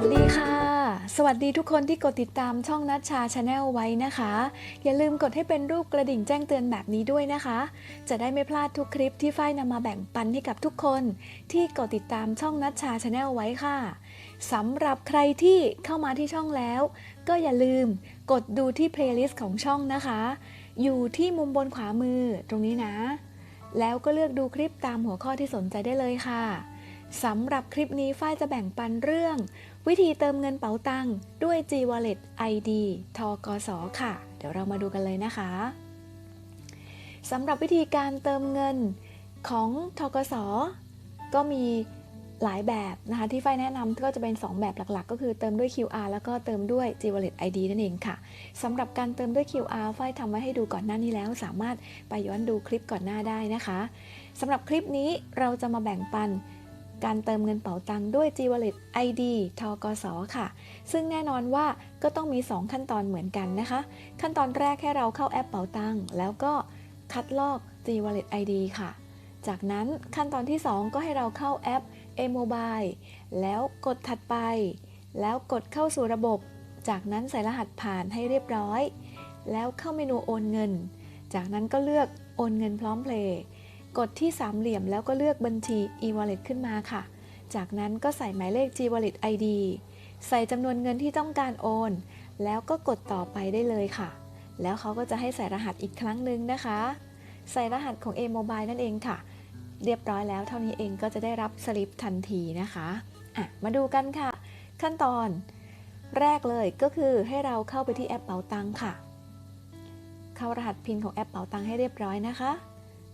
วัสดีค่ะ สวัสดีทุกคนที่กดติดตามช่องนัชชาชาแนลไว้นะคะ อย่าลืมกดให้เป็นรูปกระดิ่งแจ้งเตือนแบบนี้ด้วยนะคะ จะได้ไม่พลาดทุกคลิปที่ฝ้ายนำมาแบ่งปันให้กับทุกคน ที่กดติดตามช่องนัชชาชาแนลไว้ค่ะสำหรับใครที่เข้ามาที่ช่องแล้ว ก็อย่าลืมกดดูที่เพลย์ลิสต์ของช่องนะคะ อยู่ที่มุมบนขวามือตรงนี้นะ แล้วก็เลือกดูคลิปตามหัวข้อที่สนใจได้เลยค่ะ สำหรับคลิปนี้ฝ้ายจะแบ่งปันเรื่อง วิธีเติมเงินเป๋าตังค์ด้วย G Wallet ID ทกสค่ะ เดี๋ยวเรามาดูกันเลยนะคะสำหรับวิธีการเติมเงินของทกสก็มีหลายแบบนะคะที่ฝ้ายแนะนำก็จะเป็น 2 แบบหลักๆ ก็คือเติมด้วย QR แล้วก็เติมด้วย G Wallet ID นั่นเองค่ะสำหรับการเติมด้วย QR ฝ้ายทำไว้ให้ดูก่อนหน้านี้แล้ว สามารถไปย้อนดูคลิปก่อนหน้าได้นะคะสำหรับคลิปนี้เราจะมาแบ่งปัน การเติมเงินเป๋าตังค์ด้วย G Wallet ID ทกสค่ะ ซึ่งแน่นอนว่าก็ต้องมี 2 ขั้นตอนเหมือนกันนะคะ ขั้นตอนแรกให้เราเข้าแอปเป๋าตังค์แล้วก็คัดลอก G Wallet ID ค่ะ จากนั้นขั้นตอนที่ 2 ก็ให้เราเข้าแอป A Mobile แล้วกดถัดไป แล้วกดเข้าสู่ระบบ จากนั้นใส่รหัสผ่านให้เรียบร้อย แล้วเข้าเมนูโอนเงิน จากนั้นก็เลือกโอนเงินพร้อมเพลย์ กดที่สามเหลี่ยมแล้วก็เลือกบัญชี e-wallet ขึ้นมาค่ะ จากนั้นก็ใส่หมายเลข G-wallet ID ใส่จำนวนเงินที่ต้องการโอน แล้วก็กดต่อไปได้เลยค่ะ แล้วเขาก็จะให้ใส่รหัสอีกครั้งหนึ่งนะคะ ใส่รหัสของ A Mobile นั่นเองค่ะ เรียบร้อยแล้วเท่านี้เองก็จะได้รับสลิปทันทีนะคะอะมาดูกันค่ะ ขั้นตอน แรกเลยก็คือให้เราเข้าไปที่แอปเป๋าตังค่ะ เข้ารหัสพินของแอปเป๋าตังให้เรียบร้อยนะคะ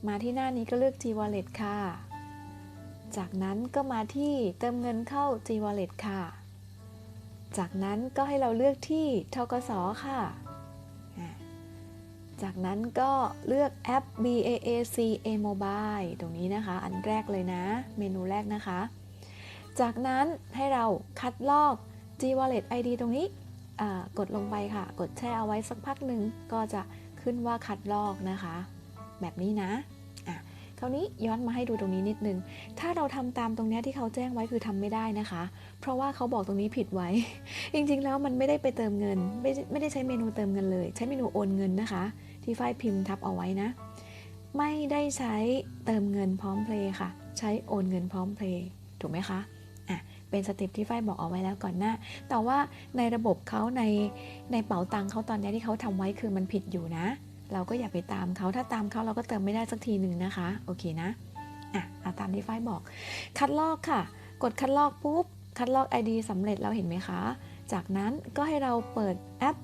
มาที่หน้านี้ก็เลือก G Wallet ค่ะ จากนั้นก็มาที่เติมเงินเข้า G Wallet ค่ะ จากนั้นก็ให้เราเลือกที่ทกสค่ะอะ จากนั้นก็เลือกแอป BAAC A Mobile ตรงนี้นะคะ อันแรกเลยนะ เมนูแรกนะคะ จากนั้นให้เราคัดลอก G Wallet ID ตรงนี้กดลงไปค่ะ กดแช่เอาไว้สักพักหนึ่งก็จะขึ้นว่าคัดลอกนะคะ แบบนี้นะ ราวนี้ย้อนมาให้ดูตรงนี้นิดนึง ถ้าเราทำตามตรงนี้ที่เขาแจ้งไว้คือทำไม่ได้นะคะ เพราะว่าเขาบอกตรงนี้ผิดไว้ จริงๆแล้วมันไม่ได้ไปเติมเงิน ไม่ได้ไม่ได้ใช้เมนูเติมเงินเลย ใช้เมนูโอนเงินนะคะ ที่ฝ้ายพิมพ์ทับเอาไว้นะ ไม่ได้ใช้เติมเงินพร้อมเพลย์ค่ะ ใช้โอนเงินพร้อมเพลย์ถูกไหมคะอะเป็นสเต็ปที่ฝ้ายบอกเอาไว้แล้วก่อนหน้า แต่ว่าในระบบเขาในในเป๋าตังเขาตอนนี้ที่เขาทำไว้คือมันผิดอยู่นะ เราก็อย่าไปตามเขาถ้าตามเขาเราก็เติมไม่ได้สักทีหนึ่งนะคะ โอเคนะอะเอาตามที่ฝ้ายบอก คัดลอกค่ะ กดคัดลอกปุ๊บ คัดลอก ID สำเร็จแล้วเห็นไหมคะ จากนั้นก็ให้เราเปิดแอป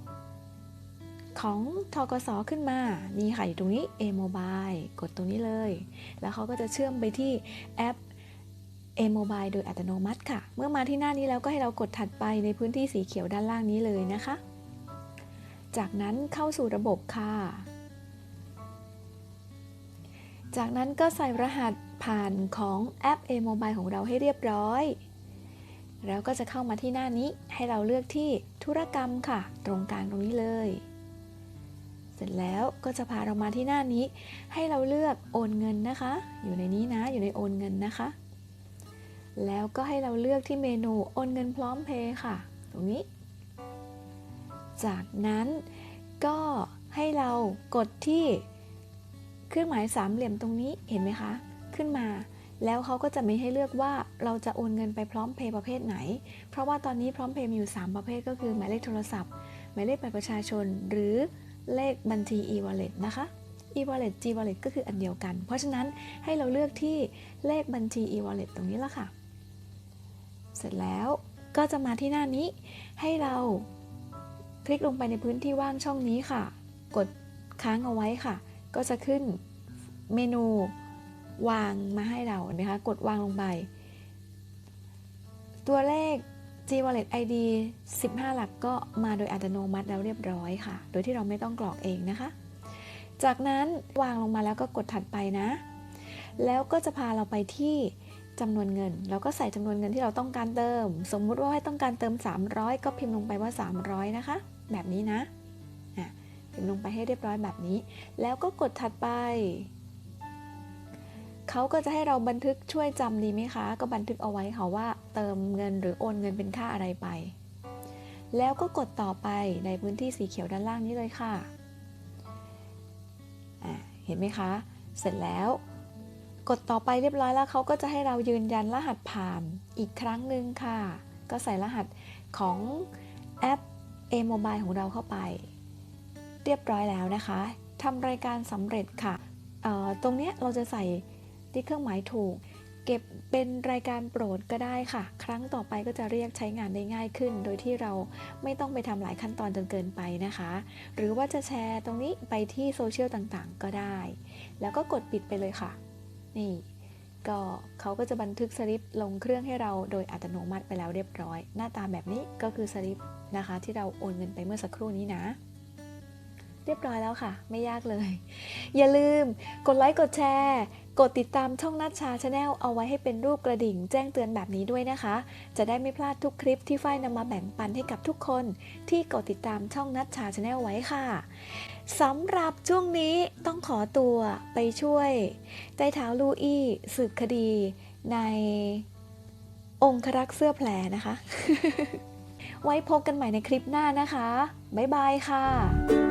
ของทกสขึ้นมา นี่ค่ะอยู่ตรงนี้ A Mobile กดตรงนี้เลย แล้วเขาก็จะเชื่อมไปที่แอป A Mobile โดยอัตโนมัติค่ะ เมื่อมาที่หน้านี้แล้วก็ให้เรากดถัดไปในพื้นที่สีเขียวด้านล่างนี้เลยนะคะ จากนั้นเข้าสู่ระบบค่ะ จากนั้นก็ใส่รหัสผ่านของแอป A Mobile ของเราให้เรียบร้อย แล้วก็จะเข้ามาที่หน้านี้ให้เราเลือกที่ธุรกรรมค่ะ ตรงกลางตรงนี้เลย เสร็จแล้วก็จะพาเรามาที่หน้านี้ ให้เราเลือกโอนเงินนะคะ อยู่ในนี้นะอยู่ในโอนเงินนะคะ แล้วก็ให้เราเลือกที่เมนูโอนเงินพร้อมเพย์ค่ะ ตรงนี้ จากนั้นก็ให้เรากดที่ เครื่องหมายสามเหลี่ยมตรงนี้เห็นไหมคะ ขึ้นมา แล้วเขาก็จะไมีให้เลือกว่าเราจะโอนเงินไปพร้อมเพย์ประเภทไหน เพราะว่าตอนนี้พร้อมเพย์มีอยู่ 3 ประเภทก็คือหมายเลขโทรศัพท์ หมายเลขบัตรประชาชน หรือเลขบัญชี e-wallet นะคะ e-wallet g-wallet ก็คืออันเดียวกัน เพราะฉะนั้นให้เราเลือกที่เลขบัญชี e-wallet ตรงนี้ละค่ะ เสร็จแล้วก็จะมาที่หน้านี้ ให้เราคลิกลงไปในพื้นที่ว่างช่องนี้ค่ะ กดค้างเอาไว้ค่ะ ก็จะขึ้นเมนูวางมาให้เราเห็นไหมคะ กดวางลงไป ตัวเลข G Wallet ID 15 หลักก็มาโดยอัตโนมัติแล้วเรียบร้อยค่ะ โดยที่เราไม่ต้องกรอกเองนะคะ จากนั้นวางลงมาแล้วก็กดถัดไปนะ แล้วก็จะพาเราไปที่จำนวนเงิน เราก็ใส่จำนวนเงินที่เราต้องการเติม สมมุติว่าให้ต้องการเติม 300 ก็พิมพ์ลงไปว่า 300 นะคะ แบบนี้นะอะ พิมพ์ลงไปให้เรียบร้อยแบบนี้ แล้วก็กดถัดไป เขาก็จะให้เราบันทึกช่วยจำดีไหมคะ ก็บันทึกเอาไว้ค่ะว่าเติมเงินหรือโอนเงินเป็นค่าอะไรไป แล้วก็กดต่อไปในพื้นที่สีเขียวด้านล่างนี้เลยค่ะะเห็นไหมคะ เสร็จแล้วกดต่อไปเรียบร้อยแล้วเขาก็จะให้เรายืนยันรหัสผ่านอีกครั้งหนึ่งค่ะ ก็ใส่รหัสของแอป A Mobile ของเราเข้าไป เรียบร้อยแล้วนะคะทำรายการสำเร็จค่ะ ตรงนี้เราจะใส่ที่เครื่องหมายถูก เก็บเป็นรายการโปรดก็ได้ค่ะ ครั้งต่อไปก็จะเรียกใช้งานได้ง่ายขึ้น โดยที่เราไม่ต้องไปทำหลายขั้นตอนจนเกินไปนะคะ หรือว่าจะแชร์ตรงนี้ไปที่โซเชียลต่างๆ ก็ได้ แล้วก็กดปิดไปเลยค่ะ นี่ก็เขาก็จะบันทึกสลิปลงเครื่องให้เราโดยอัตโนมัติไปแล้วเรียบร้อย หน้าตาแบบนี้ก็คือสลิปนะคะ ที่เราโอนเงินไปเมื่อสักครู่นี้นะ รียบร้อยแล้วค่ะ ไม่ยากเลย อย่าลืมกดไลค์กดแชร์กดติดตามช่องนัดชาชาแนลเอาไว้ให้เป็นรูปกระดิ่งแจ้งเตือนแบบนี้ด้วยนะคะ จะได้ไม่พลาดทุกคลิปที่ฝ้ายนำมาแบ่งปันให้กับทุกคน ที่กดติดตามช่องนัดชาชาแนลไว้ค่ะสำหรับช่วงนี้ต้องขอตัวไปช่วยใต้เท้าลูอี้สืบคดีในองครักษ์เสื้อแผลนะคะ ไว้พบกันใหม่ในคลิปหน้านะคะ บ๊ายบายค่ะ